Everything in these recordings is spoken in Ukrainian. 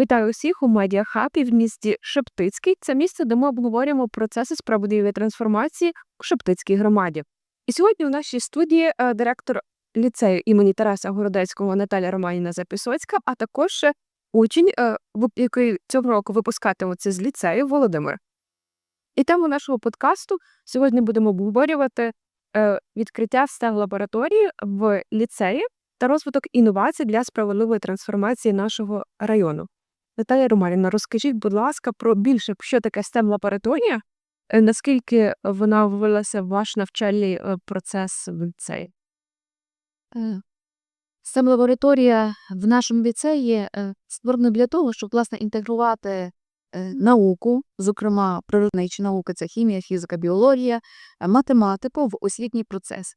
Вітаю усіх у медіахабі в місті Шептицький. Це місце, де ми обговорюємо процеси справедливої трансформації у Шептицькій громаді. І сьогодні у нашій студії е, директор ліцею імені Тараса Городецького Наталя Романівна Запісоцька, а також е, учень, е, який цього року випускатиметься з ліцею Володимир. І тему нашого подкасту сьогодні будемо обговорювати відкриття STEM лабораторії в ліцеї та розвиток інновацій для справедливої трансформації нашого району. Наталія Романівна, розкажіть, будь ласка, про більше, що таке STEM лабораторія, е, наскільки вона ввелася в ваш навчальний е, процес в ліцеї? Е, STEM лабораторія в нашому ліцеї е, створена для того, щоб власне інтегрувати е, науку, зокрема природничі науки, це хімія, фізика, біологія, е, математику в освітній процес.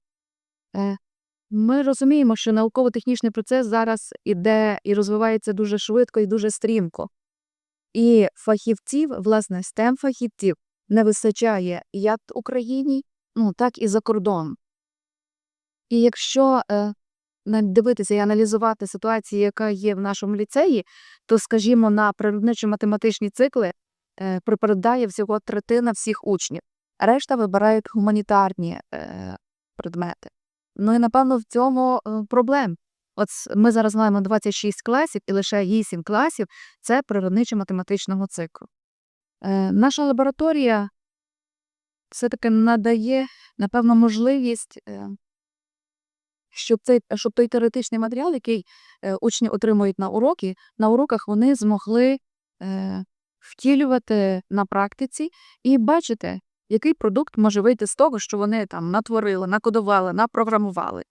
Ми розуміємо, що науково-технічний процес зараз іде і розвивається дуже швидко і дуже стрімко. І фахівців, власне, STEM фахівців не вистачає як в Україні, ну так і за кордоном. І якщо е, дивитися і аналізувати ситуацію, яка є в нашому ліцеї, то, скажімо, на природничо-математичні цикли е, припадає всього третина всіх учнів. Решта вибирають гуманітарні е, предмети. Ну і напевно в цьому е, проблем. От ми зараз маємо 26 класів, і лише 8 класів це природничо-математичного циклу. Е, наша лабораторія все-таки надає, напевно, можливість. Е, щоб цей щоб той теоретичний матеріал, який учні отримують на уроки, на уроках вони змогли втілювати на практиці і бачити, який продукт може вийти з того, що вони там натворили, накодували, напрограмували.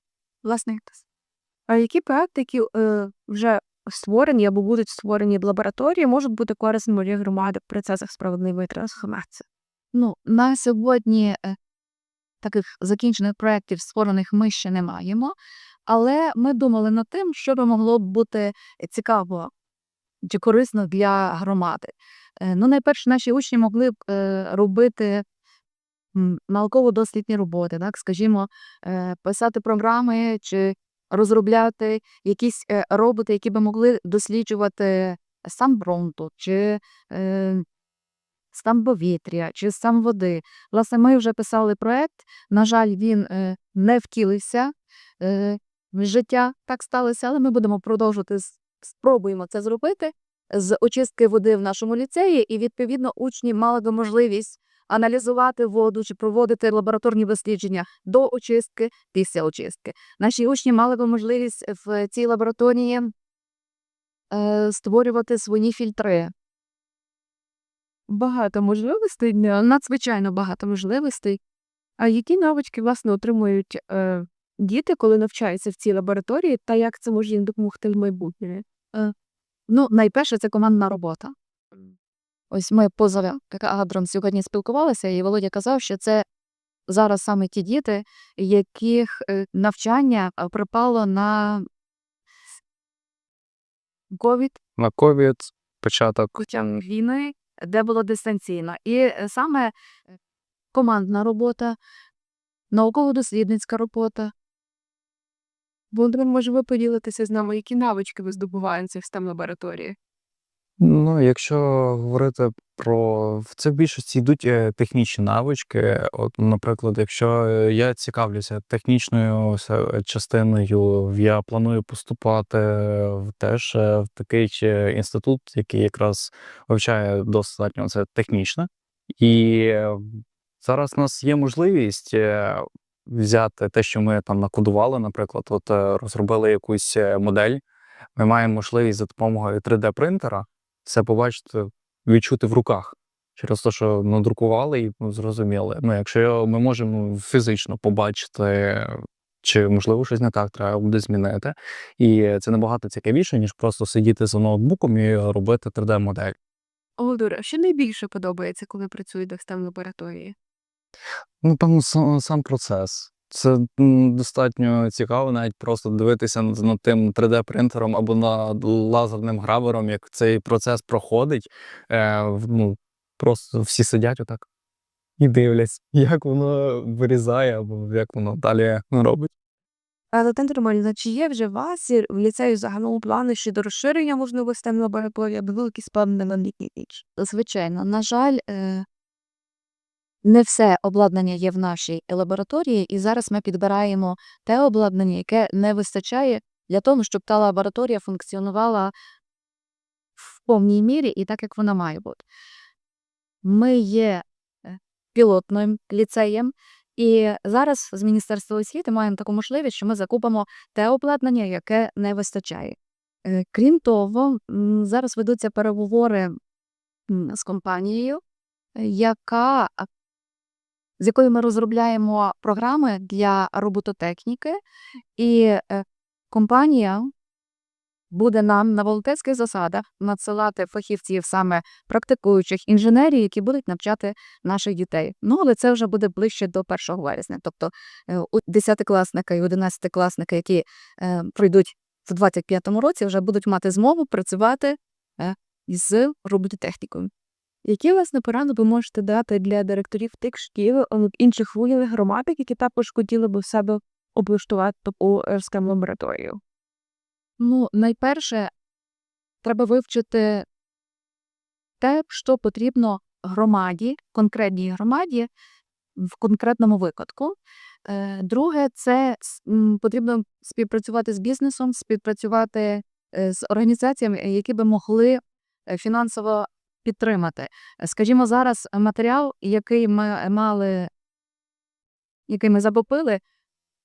Власне. А які проекти, які е, вже створені або будуть створені в лабораторії, можуть бути корисними для громади в процесах справедливої трансформації? Ну, на сьогодні е, таких закінчених проєктів створених ми ще не маємо, але ми думали над тим, що би могло б бути цікаво чи корисно для громади. Е, Ну, найперше, наші учні могли б е, робити науково-дослідні роботи, так, скажімо, е, писати програми чи розробляти якісь е, роботи, які би могли досліджувати стан ґрунту, чи е, стан повітря, чи стан води. Власне, ми вже писали проект. На жаль, він не втілився життя, так сталося, але ми будемо продовжувати спробуємо це зробити з очистки води в нашому ліцеї, і відповідно учні мали би можливість аналізувати воду чи проводити лабораторні дослідження до очистки, після очистки. Наші учні мали би можливість в цій лабораторії е, створювати свої фільтри. Багато можливостей, е, Надзвичайно багато можливостей. А які навички власне отримують е, діти, коли навчаються в цій лабораторії, та як це може їм допомогти в майбутньому? Ну, найперше, це командна робота. Ось ми поза кадром сьогодні спілкувалися, і Володя казав, що це зараз саме ті діти, яких е, навчання припало на ковід на ковід, початок початку війни, де було дистанційно. І е, саме е, командна робота, науково-дослідницька робота. Володимир, може ви поділитися з нами, які навички ви здобуваєте в STEM лабораторії? Ну, якщо говорити про це в більшості йдуть е, технічні навички. От, наприклад, якщо е, я цікавлюся технічною частиною, я планую поступати в теж е, в такий е, інститут, який якраз вивчає достатньо це технічне. І зараз у нас є можливість взяти те, що ми там накодували, наприклад, от розробили якусь модель. Ми маємо можливість за допомогою 3D-принтера це побачити, відчути в руках. Через те, що надрукували і ну, зрозуміли. Ну, якщо ми можемо фізично побачити, чи можливо щось не так треба буде змінити. І це набагато цікавіше, ніж просто сидіти за ноутбуком і робити 3D-модель. Володимир, а що найбільше подобається, коли працюєте в STEM лабораторії? Ну, певно, сам, сам процес. Це достатньо цікаво, навіть просто дивитися над, над тим 3D-принтером або над лазерним гравером, як цей процес проходить. Е, ну, просто всі сидять отак і дивляться, як воно вирізає, або як воно далі робить. Але Тетяна Романівна, чи є вже у вас і в ліцею загалом плани щодо розширення можливостей лабораторії, аби великий плани на літній річ? Звичайно, на жаль, е, не все обладнання є в нашій лабораторії, і зараз ми підбираємо те обладнання, яке не вистачає для того, щоб та лабораторія функціонувала в повній мірі і так, як вона має бути. Ми є е, пілотним ліцеєм, і зараз з Міністерства освіти маємо таку можливість, що ми закупимо те обладнання, яке не вистачає. Е, Крім того, зараз ведуться переговори з компанією, яка з якою ми розробляємо програми для робототехніки, і е, компанія буде нам на волонтерських засадах надсилати фахівців, саме практикуючих інженерів, які будуть навчати наших дітей. Ну, але це вже буде ближче до 1 вересня. Тобто е, у 10-класника і 11-класника, які е, пройдуть в 25-му році, вже будуть мати змогу працювати з робототехнікою. Які власне поради ви можете дати для директорів тих шкіл е, інших вугільних громад, які також хотіли би в себе облаштувати таку STEM лабораторію? Ну, найперше, треба вивчити те, що потрібно громаді, конкретній громаді в конкретному випадку. Е, Друге, це потрібно співпрацювати з бізнесом, співпрацювати е, з організаціями, які би могли е, фінансово підтримати. Скажімо, зараз матеріал, який ми мали, який ми закупили,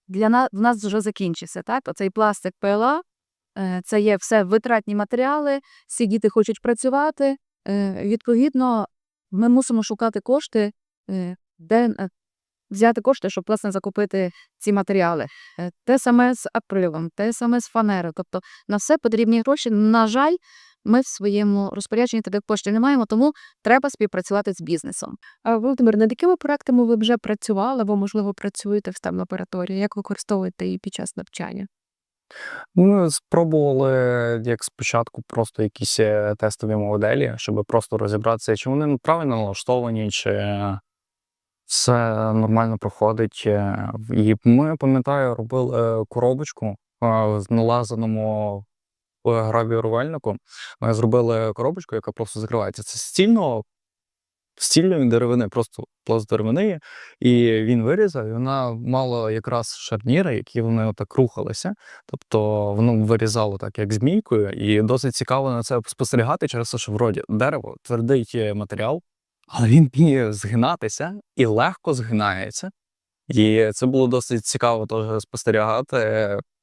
для нас в нас вже закінчився. Так? Оцей пластик ПЛА, е, це є все витратні матеріали, всі діти хочуть працювати. е, Відповідно, ми мусимо шукати кошти, е, де взяти кошти, щоб власне закупити ці матеріали. Те саме з акрилом, те саме з фанерою. Тобто на все потрібні гроші. На жаль, ми в своєму розпорядженні таких коштів не маємо, тому треба співпрацювати з бізнесом. А, Володимир, над якими проектами ви вже працювали, або, можливо, працюєте в STEM лабораторії? Як використовуєте її під час навчання? Ми спробували як спочатку просто якісь е, тестові моделі, щоб просто розібратися, чи вони правильно налаштовані, чи все нормально проходить. Е, І ми, пам'ятаю, робили е, коробочку з налазаному Ми зробили коробочку, яка просто закривається. Це стільно стільної деревини, просто пласт деревини, і він вирізав, і вона мала якраз шарніри, які вони отак рухалися. Тобто воно вирізало так, як змійкою, і досить цікаво на це спостерігати через те, що вроді дерево твердий матеріал, але він вміє згинатися і легко згинається. І це було досить цікаво теж спостерігати,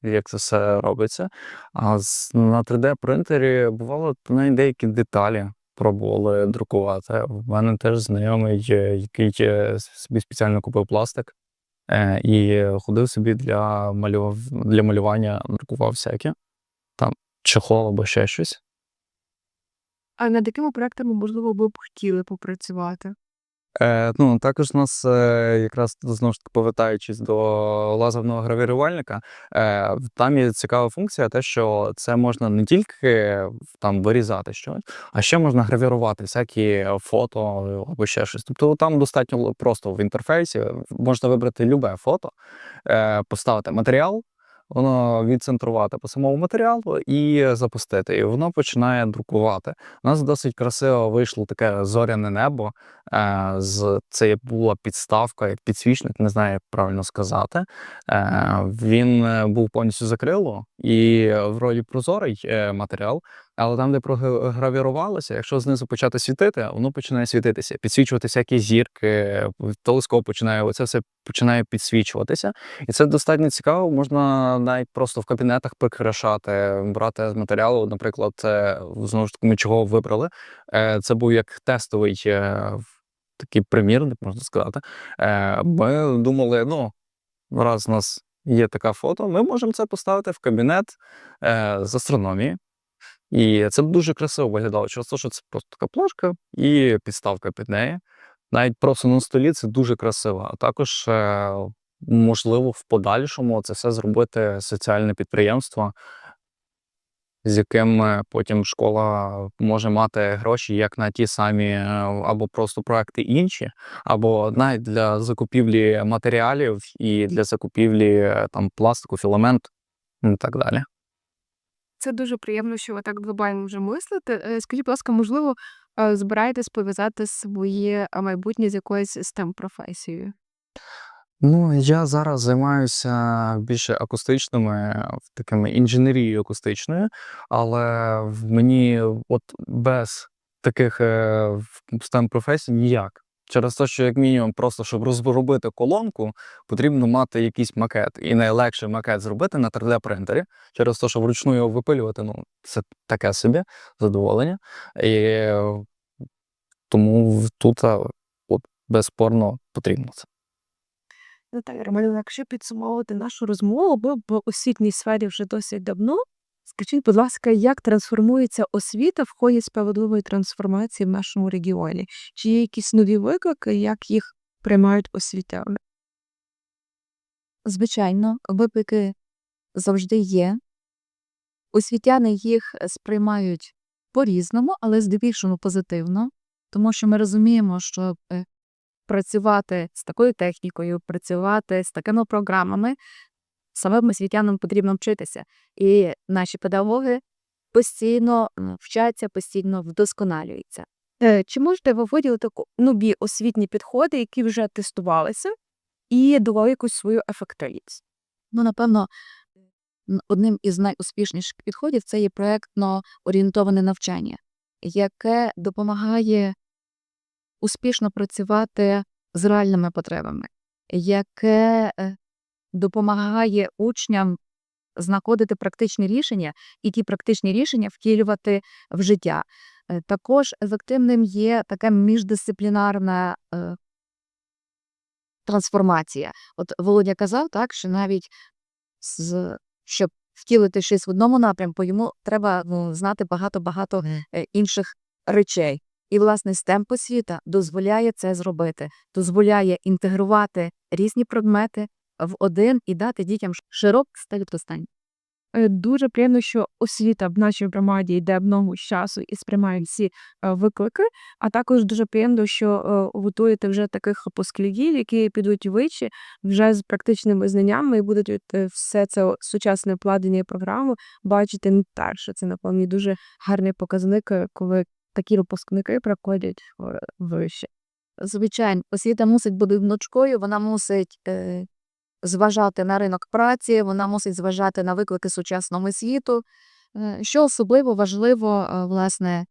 як це все робиться. А на 3D-принтері бувало навіть деякі деталі пробували друкувати. В мене теж знайомий, е, який е, собі спеціально купив пластик е, і ходив собі для, малював, для малювання, друкував всяке, там чехол або ще щось. А над якими проектами, можливо, ви б хотіли попрацювати? Е, ну, також у нас, е, якраз знову ж таки повертаючись до лазерного гравірувальника, е, там є цікава функція, те, що це можна не тільки там вирізати щось, а ще можна гравірувати всякі фото або ще щось. Тобто там достатньо просто в інтерфейсі можна вибрати любе фото, поставити матеріал. Відцентрувати по самому матеріалу і запустити. І воно починає друкувати. У нас досить красиво вийшло таке зоряне небо. Е, з це була підставка, як підсвічник, не знаю, як правильно сказати. Е, він е, був повністю закрило і вроді прозорий е, матеріал, але там, де програвірувалося, якщо знизу почати світити, воно починає світитися, підсвічувати всякі зірки, телескоп починає, оце все починає підсвічуватися. І це достатньо цікаво. Можна навіть просто в кабінетах прикрашати, брати з матеріалу. Наприклад, знову ж таки ми чого вибрали. Е, Це був як тестовий е, такий примірник, можна сказати. Е, Ми думали, ну, раз у нас є така фото, ми можемо це поставити в кабінет з астрономії. І це дуже красиво виглядало. Через те, що це просто така плашка і підставка під неї. Навіть просто на столі це дуже красиво. А також, е, можливо, в подальшому це все зробити соціальне підприємство з яким е, потім школа може мати гроші як на ті самі е, або просто проекти інші, або навіть для закупівлі матеріалів і для закупівлі там пластику, філаменту і так далі. Це дуже приємно, що ви так глобально вже мислите. Е, Скажіть, будь ласка, можливо, е, збираєтесь пов'язати своє майбутнє з якоюсь STEM професією? Ну, я зараз займаюся більше акустичними, такими інженерією акустичною, але мені от без таких е, STEM професій ніяк. Через те, що як мінімум, просто щоб розробити колонку, потрібно мати якийсь макет. І найлегше макет зробити на 3D принтері, через те, що вручну його випилювати, ну це таке собі задоволення. І тому тут от безспорно потрібно це. Наталя Романівна, якщо підсумовувати нашу розмову, ви в освітній сфері вже досить давно. Скажіть, будь ласка, як трансформується освіта в ході справедливої трансформації в нашому регіоні? Чи є якісь нові виклики, як їх приймають освітяни? Звичайно, виклики завжди є. Освітяни їх сприймають по-різному, але здебільшого позитивно, тому що ми розуміємо, що е, працювати з такою технікою, працювати з такими програмами, самим освітянам потрібно вчитися. І наші педагоги постійно вчаться, постійно вдосконалюються. Е, Чи можете ви виділити нові освітні підходи, які вже тестувалися, і дали якусь свою ефективність? Ну, напевно, одним із найуспішніших підходів це є проєктно орієнтоване навчання, яке допомагає успішно працювати з реальними потребами, яке е, допомагає учням знаходити практичні рішення і ті практичні рішення втілювати в життя. Е, Також ефективним є така міждисциплінарна е, трансформація. От Володя казав так, що навіть з, щоб втілити щось в одному напрямку, йому треба ну, знати багато-багато е, інших речей. І, власне, STEM освіта дозволяє це зробити, дозволяє інтегрувати різні предмети в один і дати дітям стиль зростання. Е, Дуже приємно, що освіта в нашій громаді йде в ногу з часу і сприймає всі е, виклики. А також дуже приємно, що е, готуєте вже таких випускників, які підуть вище вже з практичними знаннями і будуть все це сучасне вкладення і програму бачити не перше. Це напевно дуже гарний показник, коли такі випускники приходять е, вище. Звичайно, освіта мусить бути внучкою, вона мусить е, зважати на ринок праці, вона мусить зважати на виклики сучасного світу, е, що особливо важливо, е, власне,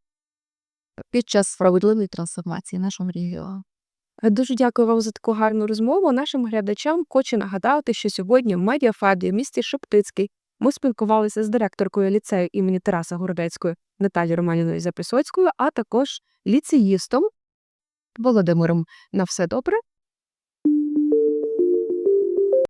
під час справедливої трансформації нашого регіону. Е, Дуже дякую вам за таку гарну розмову. Нашим глядачам хочу нагадати, що сьогодні в медіафабі в місті Шептицький ми спілкувалися з директоркою ліцею імені Тараса Городецької Наталією Романівною Записоцькою, а також ліцеїстом Володимиром. На все добре